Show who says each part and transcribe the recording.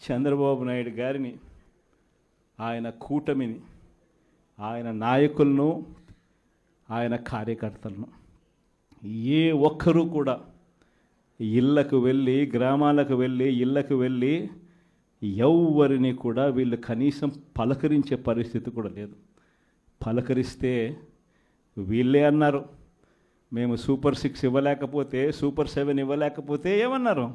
Speaker 1: చంద్రబాబు నాయుడు గారిని ఆయన కూటమిని ఆయన నాయకులను ఆయన కార్యకర్తలను ఏ ఒక్కరూ కూడా ఇళ్ళకు వెళ్ళి గ్రామాలకు వెళ్ళి ఇళ్ళకు వెళ్ళి ఎవరిని కూడా వీళ్ళు కనీసం పలకరించే పరిస్థితి కూడా లేదు. పలకరిస్తే వీళ్ళే అన్నారు. మేము సూపర్ సిక్స్ ఇవ్వలేకపోతే సూపర్ సెవెన్ ఇవ్వలేకపోతే ఏమన్నారు?